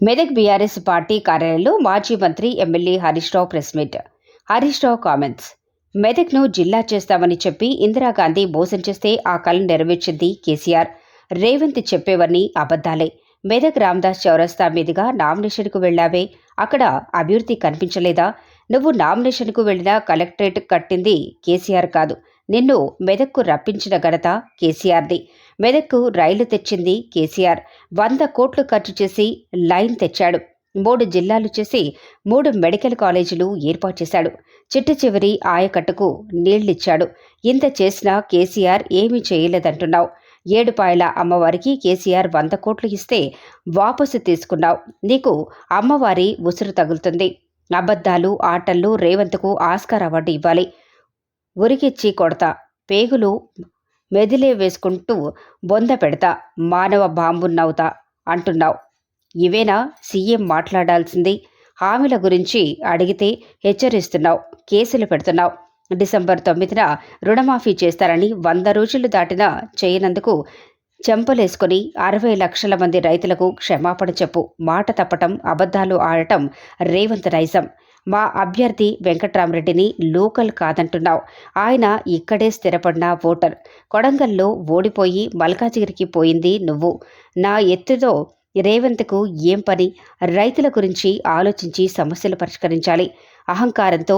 Medak BRS party కార్యాలయంలో మాజీ మంత్రి M L A Harish Rao press meet. Harish Rao comments మెదక్ను జిల్లా చేస్తామని చెప్పి ఇందిరాగాంధీ మోసం చేస్తే ఆ కళ నెరవేర్చింది కేసీఆర్. రేవంత్ చెప్పేవన్నీ అబద్ధాలే. మెదక్ రామ్దాస్ చౌరస్తా మీదుగా నామినేషన్కు వెళ్ళావే. అక్కడ అభివృద్ధి కనిపించలేదా? నువ్వు నామినేషన్కు వెళ్ళిన కలెక్టరేట్ కట్టింది కేసీఆర్ కాదు. నిన్ను మెదక్కు రప్పించిన ఘనత కేసీఆర్ది. మెదక్కు రైలు తెచ్చింది కేసీఆర్. వంద కోట్లు ఖర్చు చేసి లైన్ తెచ్చాడు. మూడు జిల్లాలు చేసి మూడు మెడికల్ కాలేజీలు ఏర్పాటు చేశాడు. చిట్ట చివరి ఆయకట్టుకు నీళ్ళిచ్చాడు ఇంత చేసినా కేసీఆర్ ఏమీ చేయలేదంటున్నావు. ఏడుపాయల అమ్మవారికి కేసీఆర్ వంద కోట్లు ఇస్తే వాపసు తీసుకున్నావు. నీకు అమ్మవారి ఉసురు తగులుతుంది. అబద్ధాలు ఆటల్లో రేవంత్కు ఆస్కార్ అవార్డు ఇవ్వాలి. ఉరికిచ్చి కొడతా. పేగులు మెదిలే వేసుకుంటూ బొంద పెడతా. మానవ బాంబున్నవుతా అంటున్నావు. ఇవేనా సీఎం మాట్లాడాల్సింది? హామీల గురించి అడిగితే హెచ్చరిస్తున్నావు. కేసులు పెడుతున్నావు. డిసెంబర్ తొమ్మిదిన రుణమాఫీ చేస్తారని వంద రోజులు దాటినా చేయనందుకు చెంపలేసుకుని అరవై లక్షల మంది రైతులకు క్షమాపణ చెప్పు. మాట తప్పటం అబద్ధాలు ఆడటం రేవంత్ నైజం. మా అభ్యర్థి వెంకట్రామరెడ్డిని లోకల్ కాదంటున్నావు. ఆయన ఇక్కడే స్థిరపడిన ఓటర్. కొడంగల్లో ఓడిపోయి మల్కాజిగిరికి పోయింది నువ్వు. నా ఎత్తుతో రేవంత్కు ఏం పని? రైతుల గురించి ఆలోచించి సమస్యలు పరిష్కరించాలి. అహంకారంతో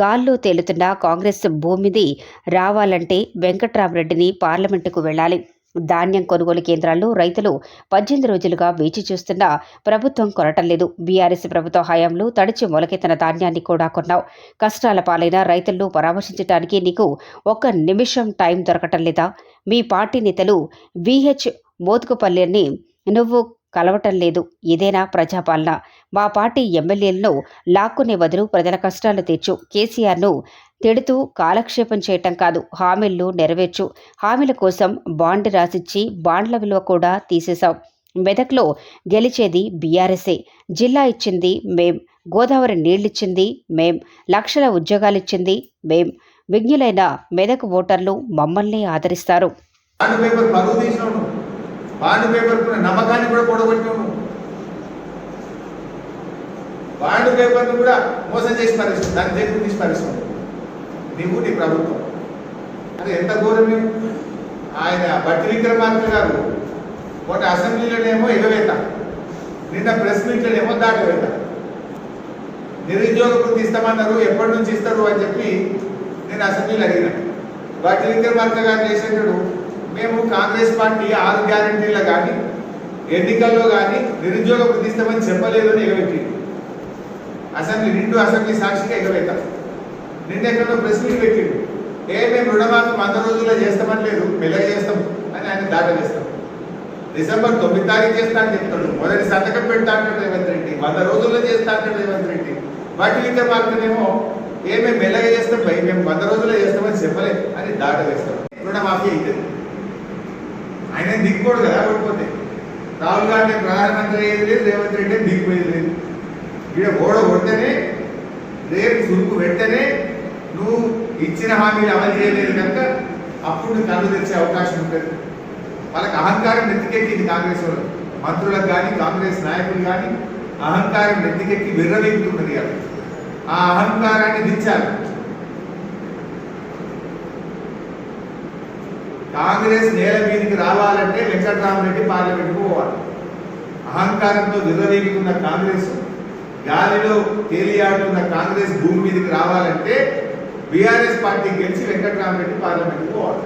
గాల్లో తేలుతున్న కాంగ్రెస్ భూమిది రావాలంటే వెంకట్రామరెడ్డిని పార్లమెంటుకు వెళ్ళాలి. ధాన్యం కొనుగోలు కేంద్రాల్లో రైతులు పద్దెనిమిది రోజులుగా వేచి చూస్తున్నా ప్రభుత్వం కొనటం లేదు. బీఆర్ఎస్ ప్రభుత్వ హయాంలో తడిచి మొలకెత్తిన ధాన్యాన్ని కూడా కొన్నావు. కష్టాల పాలైన రైతులను పరామర్శించడానికి నీకు ఒక్క నిమిషం టైం దొరకటం లేదా? మీ పార్టీ నేతలు విహెచ్ మోతుకుపల్లిని నువ్వు కలవటం లేదు. ఇదేనా ప్రజాపాలన? మా పార్టీ ఎమ్మెల్యేలను లాక్కునే బదులు ప్రజల కష్టాలు తీర్చు. కేసీఆర్ను తిడుతూ కాలక్షేపం చేయటం కాదు. హామీలు నెరవేర్చు. హామీల కోసం బాండ్ రాసిచ్చి బాండ్ల విలువ కూడా తీసేశాం. మెదక్లో గెలిచేది బీఆర్ఎస్ఏ. జిల్లా ఇచ్చింది మేం. గోదావరి నీళ్ళిచ్చింది మేం. లక్షల ఉద్యోగాలిచ్చింది మేం. విజ్ఞులైన మెదక్ ఓటర్లు మమ్మల్ని ఆదరిస్తారు. బాండ్ పేపర్ పరువు బాండ్ పేపర్ నమ్మకాన్ని కూడా బాండ్ కూడా మోసం చేసి పరిస్థితి దాన్ని దగ్గర తీసి పరిస్థితి నీవు నీ ప్రభుత్వం. అది ఎంత ఘోరమే? ఆయన భట్టి విక్రమార్క గారు ఒకటి అసెంబ్లీలోనేమో ఎగవేత. నిన్న ప్రెస్ మీట్లోనేమో దాటవేత. నిరుద్యోగ వృత్తి ఇస్తామన్నారు ఎప్పటి నుంచి ఇస్తారు అని చెప్పి నేను అసెంబ్లీలో అడిగిన. భట్టి విక్రమార్క గారు చేసేటప్పుడు మేము కాంగ్రెస్ పార్టీ ఆరు గ్యారంటీలో కానీ ఎన్నికల్లో కానీ నిరుద్యోగ వృత్తి ఇస్తామని చెప్పలేదు అని ఎగబెట్టి అసెంబ్లీ నిండు అసెంబ్లీ సాక్షిగా ఎగవేతారు నిన్న ఎక్కడో ప్రెస్ మీట్ పెట్టిండు. ఏ మేము రుణమాఫీ వంద రోజుల్లో చేస్తామని లేదు మెల్లగా చేస్తాం అని ఆయన దాట చేస్తాం. డిసెంబర్ తొమ్మిది తారీఖు చేస్తా అని చెప్తాడు. మొదటి సంతకం పెడతా అంటాడు రేవంత్ రెడ్డి. వంద రోజుల్లో చేస్తా అంటాడు రేవంత్ రెడ్డి. వాటి విక్రమార్కనేమో ఏ మేము మెల్లగా చేస్తాం భయ్ మేము వంద రోజుల్లో చేస్తామని చెప్పలే అని దాట వేస్తాం రుణమాఫీ అవుతుంది ఆయన దిక్కుపోడు కదా ఓడిపోతే. రాహుల్ గాంధీ ప్రధానమంత్రి అయ్యేది లేదు రేవంత్ రెడ్డి దిక్కుపోయేది లేదు. ఈడ ఓడ కొడితేనే రేపు సురుకు పెడితేనే నువ్వు ఇచ్చిన హామీలు అమలు చేయలేదు కనుక అప్పుడు కళ్ళు తెచ్చే అవకాశం ఉంటుంది. వాళ్ళకి అహంకారం నెత్తికెక్కింది కాంగ్రెస్ వాళ్ళు. మంత్రులకు కానీ కాంగ్రెస్ నాయకులు కానీ అహంకారం నెత్తికెక్కి విర్రవీగుతున్నది కదా ఆ అహంకారాన్ని దించాలి. కాంగ్రెస్ నేల మీదకి రావాలంటే వెంకటరామరెడ్డి పార్లమెంట్కు పోవాలి. అహంకారంతో విర్రవేగుతున్న కాంగ్రెస్ గాలిలో తేలియాడుతున్న కాంగ్రెస్ భూమి మీదకి రావాలంటే బీఆర్ఎస్ పార్టీ గెలిచి వెంకటరామరెడ్డి పార్లమెంట్కి పోవాలి.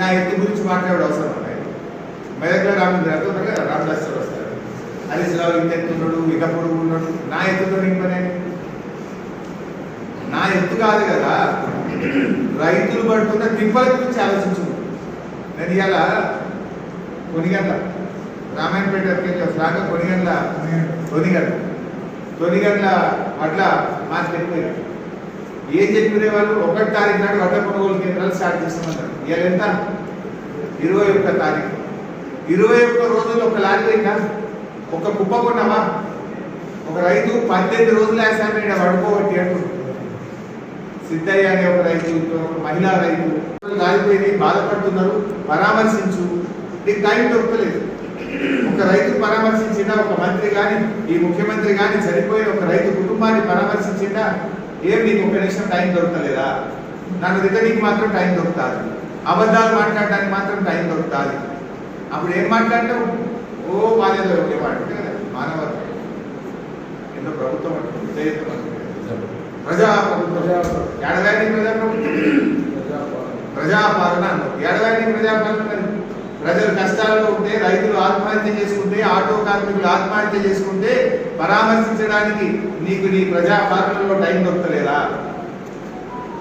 నా ఎత్తు గురించి మాట్లాడే అవసరం ఉన్నాయి మెదక్లో రామచంద్ర అంటున్నారు కదా రామదాస్ వస్తారు. హరీష్ రావు ఇంత ఎత్తున్నాడు ఇక పొడుగు ఉన్నాడు నా ఎత్తుతో ఇంకనే నా ఎత్తు కాదు కదా. రైతులు పడుతున్న తిప్పల గురించి ఆలోచించు. నేను ఇవాళ కొనిగండ్ల రామాయణపేట రాక కొనిగండ్ల కొనిగండ్ల గంటల అట్లా మాకు చెప్పిపోయిన ఏం చెప్పిన వాళ్ళు? ఒకటి తారీఖు నాడు వడ్ల కొనుగోలు కేంద్రాలు స్టార్ట్ చేస్తామంటారు. ఇవాళ ఎంత? ఇరవై ఒక్క తారీఖు. ఇరవై ఒక్క రోజులు ఒక లారీ పోయిందా? ఒక కుప్ప కొన్నావా? ఒక రైతు పద్దెనిమిది రోజులు వేసాను ఇక్కడ పడుకోబట్టి అంటున్నాడు. సిద్ధయ్య అనే ఒక రైతు మహిళా రైతు. రాలిపోయి బాధపడుతున్నారు పరామర్శించు. నీకు టైం దొరకలేదు. ఒక రైతు పరామర్శించిందా? ఒక మంత్రి కానీ ఈ ముఖ్యమంత్రి కానీ చనిపోయిన ఒక రైతు కుటుంబాన్ని పరామర్శించిందా? ఏం నీకు ఒక నిమిషం టైం దొరకలేదా? నన్ను రిటర్నింగ్ మాత్రం టైం దొరుకుతుంది. అబద్ధాలు మాట్లాడడానికి మాత్రం టైం దొరుకుతుంది. అప్పుడు ఏం మాట్లాడతావు? ఓ ఏమంటే కదా? మానవత్వం ఎన్నో ప్రభుత్వం ప్రజా ప్రభుత్వం ఎడగాని ప్రజా ప్రభుత్వం ప్రజాపాలన. ఎడగాని ప్రజాపాలన ప్రజలు కష్టాల్లో ఉంటే రైతులు ఆత్మహత్య చేసుకుంటే ఆటో కార్మికులు ఆత్మహత్య చేసుకుంటే పరామర్శించడానికి నీకు నీ ప్రజాపాలనలో టైం దొరకలేదా?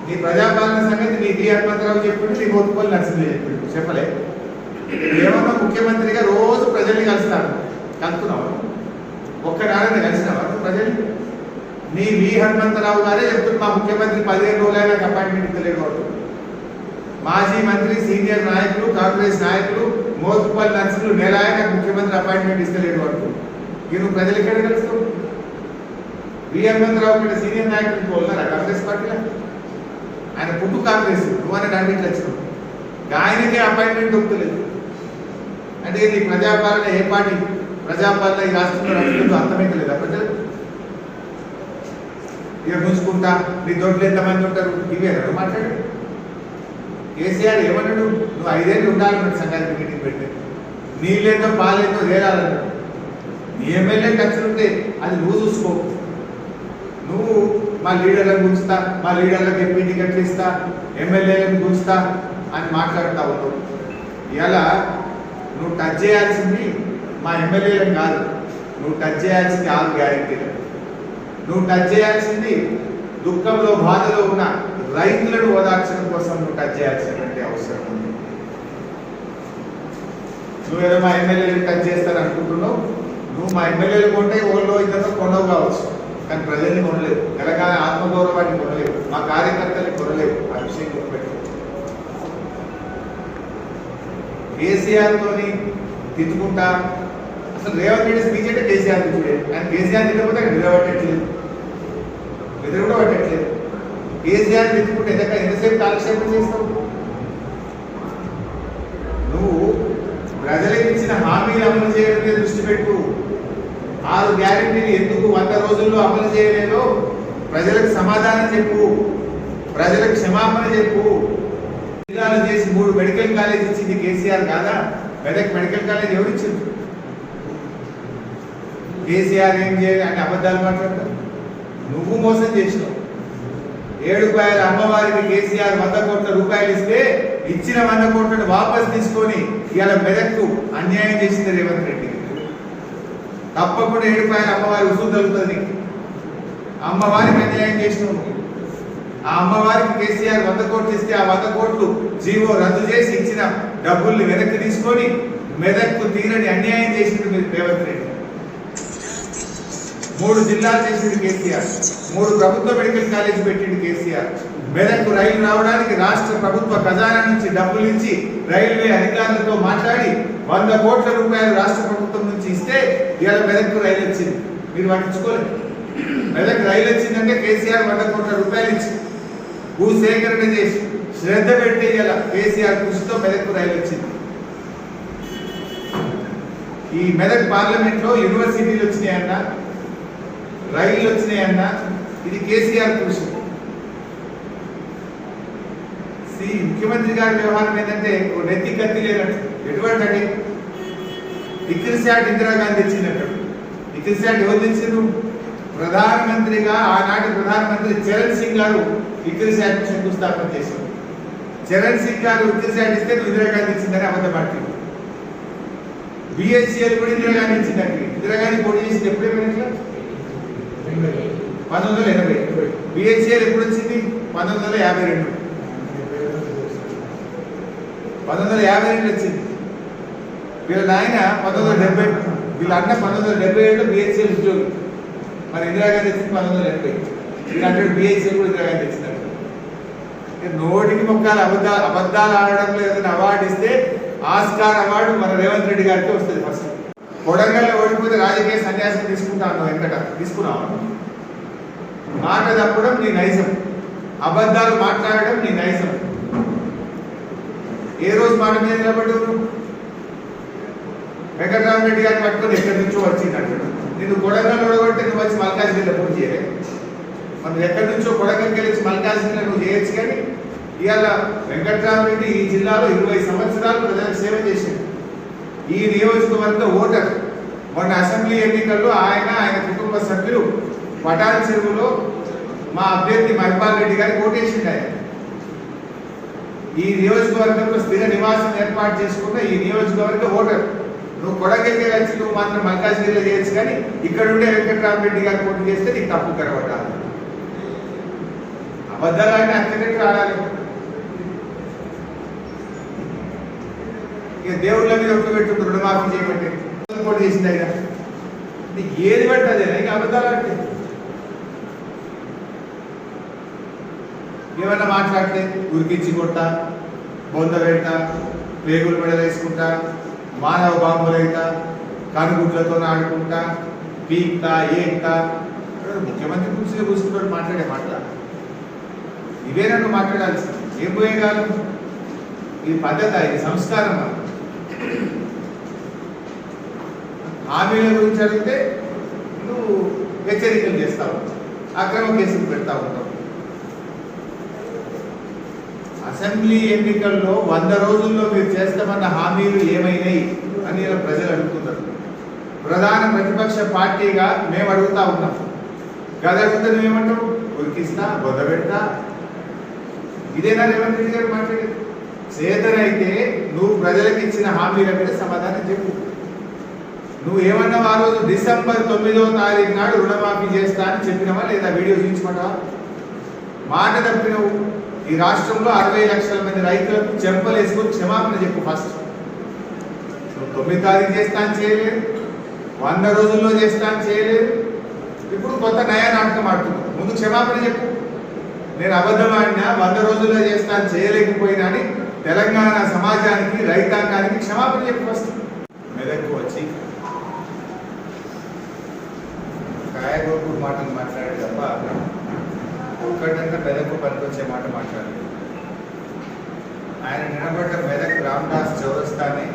నీ ప్రజాపాలన సంగతి నీ డి హనుమంతరావు చెప్పిండు నీ కోతుపల్లి నర్సింహ చెప్పిండు. చెప్పలే. ఏమన్నా ముఖ్యమంత్రిగా రోజు ప్రజల్ని కలుస్తాను కలుపుతున్నావు ఒక్కనాడని కలిసినావా ప్రజలు ప్రజల్ని? నీ వి హనుమంతరావు గారే చెప్తున్నారు మా ముఖ్యమంత్రి పదిహేను రోజులైనా అపాయింట్మెంట్ ఇస్తలేడు మాజీ మంత్రి సీనియర్ నాయకులు కాంగ్రెస్ నాయకులు మోతుపల్లి నర్సులు నెలాయన ముఖ్యమంత్రి అపాయింట్మెంట్ ఇస్తలేడు వాడు ఇక ప్రజలు ప్రజలకి ఎక్కడ కలుస్తావు వి కంటే సీనియర్ నాయకులు ఉన్నారా కాంగ్రెస్ పార్టీలో? ఆయన పుట్టు కాంగ్రెస్ నువ్వు అని అన్నింటి వచ్చినావు ఆయనకే అపాయింట్మెంట్ దొరుకుతలేదు. అంటే ఇది ప్రజాపాలన ఏ పార్టీ? ప్రజాపాలన ఈ రాష్ట్రంలో నడుస్తుందో అర్థమైతలేదా ప్రజలు ఇక ముంచుకుంటా నీ దొడ్లు ఎంతమంది ఉంటారు? ఇవే నువ్వు మాట్లాడు కేసీఆర్ ఏమన్నాడు? నువ్వు ఐదేళ్ళు ఉండాలన్నాడు సంఘానికి మీటింగ్ పెడితే. నీళ్ళేందో పాలేందో తేలాలన్నాడు నీ ఎమ్మెల్యే ఖర్చులు ఉంటే అది నువ్వు చూసుకో. నువ్వు మా లీడర్లను గుంచుతా మా లీడర్లకు ఎంపీ టికెట్లు ఇస్తా ఎమ్మెల్యేలను గుంచుతా అని మాట్లాడుతా ఉన్నావు. ఇలా నువ్వు టచ్ చేయాల్సింది మా ఎమ్మెల్యేలను కాదు నువ్వు టచ్ చేయాల్సింది ఆరు గ్యారెంటీలు నువ్వు టచ్ చేయాల్సింది దుఃఖంలో బాధలో ఉన్న రైతులను ఓదార్చడం కోసం నువ్వు టచ్ చేయాల్సినటువంటి అవసరం ఉంది. నువ్వేదో మా ఎమ్మెల్యేలు టచ్ చేస్తాను అనుకుంటున్నావు? నువ్వు మా ఎమ్మెల్యేలు కొంటే ఓళ్ళో ఇద్దరు కొనవు కావచ్చు. కానీ ప్రజల్ని కొనలేవు తెలంగాణ ఆత్మగౌరవాన్ని కొనలేవు మా కార్యకర్తల్ని కొనలేవు ఆ విషయం గుర్తుపెట్టు కేసీఆర్తో తిట్టుకుంటా అసలు రేవంత్ రెడ్డి స్పీచ్ అంటే కేసీఆర్ తిట్టుడే ఆయన కేసీఆర్ తిట్టకపోతే అక్కడ నిలబట్టట్లేదు నిద్ర కూడా పట్టట్లేదు కేసీఆర్ తిట్టుకుంటే ఎంత ఎంతసేపు కాలక్షేపం చేస్తావు? నువ్వు ప్రజలకు ఇచ్చిన హామీలు అమలు చేయడమే దృష్టి పెట్టు. ఆరు గ్యారెంటీలు ఎందుకు వంద రోజుల్లో అమలు చేయలేదో ప్రజలకు సమాధానం చెప్పు. ప్రజలకు క్షమాపణ చెప్పు. జిల్లాలు చేసి మూడు మెడికల్ కాలేజ్ ఇచ్చింది కేసీఆర్ కాదా? మెదక్ మెడికల్ కాలేజ్ ఎవరు ఇచ్చింది కేసీఆర్ ఏం చేయాలి? అంటే అబద్ధాలు మాట్లాడతారు. నువ్వు మోసం చేసినావు. ఏడుపాయల అమ్మవారికి కేసీఆర్ వంద కోట్ల రూపాయలు ఇస్తే ఇచ్చిన వంద కోట్లను వాపస్ తీసుకొని ఇవాళ మెదక్కు అన్యాయం చేసింది రేవంత్ రెడ్డి. తప్పకుండా ఏడుపాయల అమ్మవారి ఉసురు తగ్గుతుంది అమ్మవారికి అన్యాయం చేసినావు ఆ అమ్మవారికి కేసీఆర్ వంద కోట్లు ఇస్తే ఆ వంద కోట్లు జీవో రద్దు చేసి ఇచ్చిన డబ్బుల్ని వెనక్కి తీసుకొని మెదక్కు తీరని అన్యాయం చేసింది రేవంత్ రెడ్డి. మూడు జిల్లాలు చేసింది కేసీఆర్. మూడు ప్రభుత్వ మెడికల్ కాలేజ్ పెట్టిండు కేసీఆర్. మెదక్కు రైలు రావడానికి రాష్ట్ర ప్రభుత్వ ఖజానా నుంచి డబ్బులు ఇచ్చి రైల్వే అధికారులతో మాట్లాడి వంద కోట్ల రూపాయలు రాష్ట్ర ప్రభుత్వం నుంచి ఇస్తే ఇవాళ మెదక్కు రైలు వచ్చింది. మీరు పట్టించుకోలేదు. మెదక్ రైలు వచ్చిందంటే కేసీఆర్ వంద కోట్ల రూపాయలు ఇచ్చి భూ సేకరణ చేసి శ్రద్ధ పెడితే ఇలా కేసీఆర్ కృషితో మెదక్కు రైలు వచ్చింది. ఈ మెదక్ పార్లమెంట్లో యూనివర్సిటీలు వచ్చినాయన్న రైళ్ళు వచ్చినాయన్న ఇది కేసీఆర్ కృషి. సి ముఖ్యమంత్రి గారి వ్యవహారం ఏంటంటే ఓ నెత్తి కత్తి లేదంట ఎటువంటి అంటే ఇక్రిసాట్ ఇందిరాగాంధీ ఇచ్చినట్టు ఇక్రిసాట్ ఎవరు తెచ్చిండ్రు? ప్రధానమంత్రిగా ఆనాటి ప్రధానమంత్రి చరణ్ సింగ్ గారు ఇక్రిసాట్ శంకుస్థాపన చేశారు. చరణ్ సింగ్ గారు ఇక్రిసాట్ ఇస్తే నువ్వు ఇందిరాగాంధీ ఇచ్చిందని అబద్ధపడుతుంది బిఎస్సిఎల్ కూడా ఇందిరాగాంధీ ఇచ్చిందండి. ఇందిరాగాంధీ పోటీ చేసింది ఎప్పుడే పంతొమ్మిది వందల ఎనభై. బిహెచ్ఎల్ ఎప్పుడు వచ్చింది? పంతొమ్మిది వందల యాభై రెండు. పంతొమ్మిది వందల యాభై రెండు వచ్చింది. వీళ్ళ నాయన పంతొమ్మిది వందల డెబ్బై వీళ్ళ అన్న పంతొమ్మిది వందల డెబ్బై ఏడులో బిహెచ్ఎల్ ఉద్యోగి. మరి ఇందిరాగాంధీ వచ్చింది పంతొమ్మిది వందల ఎనభై. వీళ్ళు అంటే బిహెచ్ఎల్ కూడా ఇందిరాగాంధీ వచ్చింది నోటికి మొక్కలు అబద్ధాలు అబద్ధాలు ఆడడంలో ఏదైనా అవార్డు ఇస్తే ఆస్కార్ అవార్డు మన రేవంత్ రెడ్డి గారికి వస్తుంది ఫస్ట్. కొడంగల్లో ఓడిపోతే రాజకీయ సన్యాసం తీసుకుంటాను వెంకట. తీసుకున్నావు? మాట తప్పడం నీ నైజం. అబద్ధాలు మాట్లాడడం నీ నైజం. ఏ రోజు మాట మీద నిలబడ్డావు నువ్వు? వెంకటరామరెడ్డి గారిని పట్టుకొని ఎక్కడి నుంచో వచ్చింది అంటాడు నేను కొడంగల్ ఒడగొట్టి నువ్వు వచ్చి మల్కాజ్గిరిలో పూజ చేయలే. మనం ఎక్కడి నుంచో కొడంగల్కి వెళ్ళి మల్కాజ్గిరిలో నువ్వు చేయొచ్చు కానీ ఇవాళ వెంకటరామరెడ్డి ఈ జిల్లాలో ఇరవై సంవత్సరాలు ప్రజలకు సేవ చేసింది ఈ నియోజకవర్గ ఓటర్ మొన్న అసెంబ్లీ ఎన్నికల్లో ఆయన ఆయన కుటుంబ సభ్యులు పటాన్ చెరువులో మా అభ్యర్థి మహిపాల్ రెడ్డి గారికి ఓటేసిండు ఆయన. ఈ నియోజకవర్గంలో స్థిర నివాసం ఏర్పాటు చేసుకున్న ఈ నియోజకవర్గ ఓటర్. నువ్వు కొడగలిగే వచ్చి నువ్వు మాత్రం మల్కాజ్గిరిలో చేయొచ్చు కానీ ఇక్కడ ఉండే వెంకటరామరెడ్డి గారు పోటీ చేస్తే నీకు తప్పు కనబడాలి అబద్ధాలని అక్కడికి రావాలి ఇక దేవుళ్ళ మీద ఒట్టు పెట్టుకుంటూ రుణమాఫీ చేయబట్టి పోటీ చేసింది నీకు ఏది పట్టదే ఇక అబద్ధాలు అంటే. ఏమన్నా మాట్లాడితే ఉరికించి కొట్ట బొంద పెడతా పేగులు మెడలేసుకుంటా మానవ బాంబులైతా కనుగుడ్లతో ఆడుకుంటా పీక్తా ఏంట ముఖ్యమంత్రి గురించి కూర్చుంటాడు మాట్లాడే మాట. ఇవే నన్ను మాట్లాడాల్సింది. ఏం పోయే కాలం ఇది పద్ధత ఇది సంస్కారం. హామీల గురించి అడిగితే నువ్వు హెచ్చరికలు చేస్తా ఉంటావు అక్రమ కేసులు పెడతా ఉంటావు. అసెంబ్లీ ఎన్నికల్లో వంద రోజుల్లో మీరు చేస్తామన్న హామీలు ఏమైనాయి అని ఇలా ప్రజలు అడుగుతున్నారు. ప్రధాన ప్రతిపక్ష పార్టీగా మేము అడుగుతా ఉన్నాం. గది అడిగితే నువ్వేమంటావు ఉరికిస్తా బొద్ద పెడతా. ఇదేనా రేవంత్ రెడ్డి గారు మాట్లాడేది? చేతనైతే నువ్వు ప్రజలకు ఇచ్చిన హామీల మీద సమాధానం చెప్పు. నువ్వు ఏమన్నావు ఆ రోజు డిసెంబర్ తొమ్మిదో తారీఖు నాడు రుణమాఫీ చేస్తా అని చెప్పినవా లేదా వీడియో చూపించమంటావా మాట తప్పినవు. ఈ రాష్ట్రంలో అరవై లక్షల మంది రైతులకు చెంపలు వేసుకొని క్షమాపణ చెప్పు ఫస్ట్. నువ్వు తొమ్మిది తారీఖు చేస్తా అని చేయలేదు. వంద రోజుల్లో చేస్తా అని చేయలేదు. ఇప్పుడు కొత్త నయా నాటకం ఆడుతున్నావు. ముందు క్షమాపణ చెప్పు. నేను అబద్ధం ఆడినా వంద రోజుల్లో చేస్తా అని చేయలేకపోయినా అని తెలంగాణ సమాజానికి రైతాంగానికి క్షమాపణ చెప్పు ఫస్ట్. మెదక్కు వచ్చి కాయగూరు మాటలు మాట్లాడే తప్ప ఒక్కటంటే మెదకు పనికొచ్చే మాట మాట్లాడలేదు ఆయన నిలబడ్డ మెదక్ రామ్దాస్ చౌరస్తానే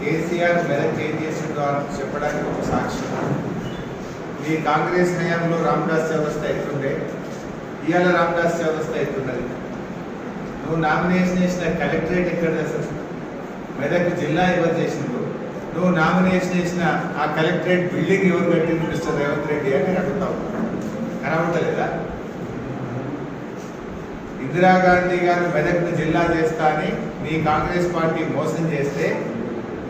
కేసీఆర్ మెదక్ ఏం చేసిండో అని చెప్పడానికి ఒక సాక్ష్యం ఈ కాంగ్రెస్ హయాంలో రామ్దాస్ చౌరస్తా ఎట్లుండే? ఇవాళ రామ్దాస్ చౌరస్తా ఎట్లున్నది? నువ్వు నామినేషన్ చేసిన కలెక్టరేట్ ఎక్కడ అసలు మెదక్ జిల్లా ఎవరు చేసింది? నువ్వు నామినేషన్ చేసిన ఆ కలెక్టరేట్ బిల్డింగ్ ఎవరు కట్టింది మిస్టర్ రేవంత్ రెడ్డి అని నేను అడుగుతావు కనబడతలేదా? ఇందిరాగాంధీ గారు మెదక్ను జిల్లా చేస్తా అని మీ కాంగ్రెస్ పార్టీ మోసం చేస్తే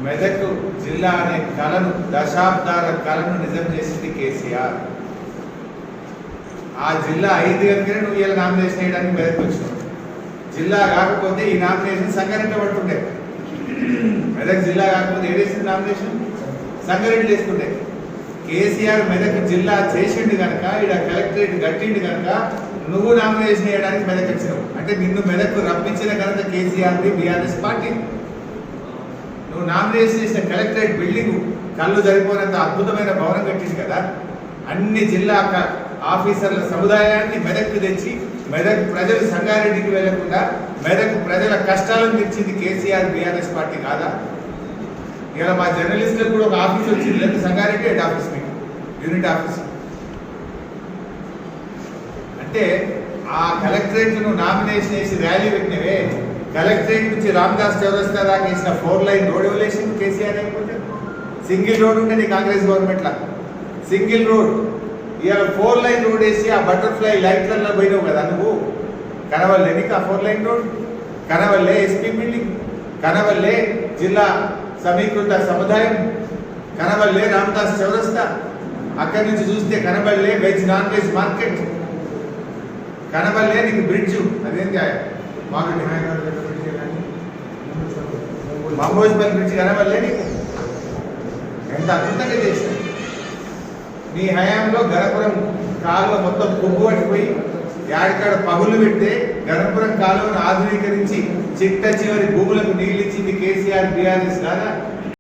మెదక్ జిల్లా అనే కళను దశాబ్దాల కళను నిజం చేసింది కేసీఆర్. ఆ జిల్లా ఐదు గంటనే నువ్వు ఇలా నామినేషన్ వేయడానికి మెదక్ వచ్చినావు. జిల్లా కాకపోతే ఈ నామినేషన్ సంగారెడ్డి పడుతుండే మెదక్ జిల్లా కాకపోతే ఏడేసింది నామినేషన్? సంగారెడ్డి వేసుకుంటే. కేసీఆర్ మెదక్ జిల్లా చేసిండు కనుక ఇక్కడ కలెక్టరేట్ కట్టిండు కనుక నువ్వు నామినేషన్ వేయడానికి మెదక్ వచ్చినావు. అంటే నిన్ను మెదక్ రప్పించిన కనుక కేసీఆర్ది బీఆర్ఎస్ పార్టీ. నువ్వు నామినేషన్ చేసిన కలెక్టరేట్ బిల్డింగ్ కళ్ళు సరిపోయినంత అద్భుతమైన భవనం కట్టింది కదా. అన్ని జిల్లా ఆఫీసర్ల సముదాయాన్ని మెదక్కు తెచ్చి మెదక్ ప్రజలు సంగారెడ్డికి వెళ్ళకుండా మెదక్ ప్రజల కష్టాలను తెచ్చింది కేసీఆర్ బీఆర్ఎస్ పార్టీ కాదా? ఇలా మా జర్నలిస్టులకు కూడా ఒక ఆఫీస్ వచ్చింది లేదా సంగారెడ్డి హెడ్ ఆఫీస్ మీకు యూనిట్ ఆఫీస్ అంటే ఆ కలెక్టరేట్ నామినేషన్ వేసి ర్యాలీ పెట్టినవే. కలెక్టరేట్ నుంచి రామదాస్ చౌరస్తా దాకా వేసిన ఫోర్ లైన్ రోడ్ ఎవరేసింది కేసీఆర్ అయిపోతే. సింగిల్ రోడ్ ఉండేది కాంగ్రెస్ గవర్నమెంట్లో సింగిల్ రోడ్. ఇవాళ ఫోర్ లైన్ రోడ్ వేసి ఆ బటర్ఫ్లై లైట్లలో పోయినావు కదా నువ్వు. కనవల్లే నీకు ఆ ఫోర్ లైన్ రోడ్? కనవల్లే ఎస్పీ బిల్డింగ్ కనవల్లే జిల్లా సమీకృత సముదాయం? కనవల్లే రామదాస్ చౌరస్తా? అక్కడి నుంచి చూస్తే కనబడలే వెజ్ నాన్ వెజ్ మార్కెట్. కనబడలే నీకు బ్రిడ్జ్ అదేంటి మాకు మామోజ్పల్లి బ్రిడ్జ్ కనబడలే నీకు? ఎంత అద్భుతంగా చేశారు. నీ హయాంలో గణపురం కాళ్ళు మొత్తం కొవ్వు పట్టిపోయి యాడికాడ పగులు పెడితే గణపురం కాలువను ఆధునీకరించి చిట్ట చివరి భూములకు నీళ్ళిచ్చింది కేసీఆర్ బీఆర్ఎస్ లాగా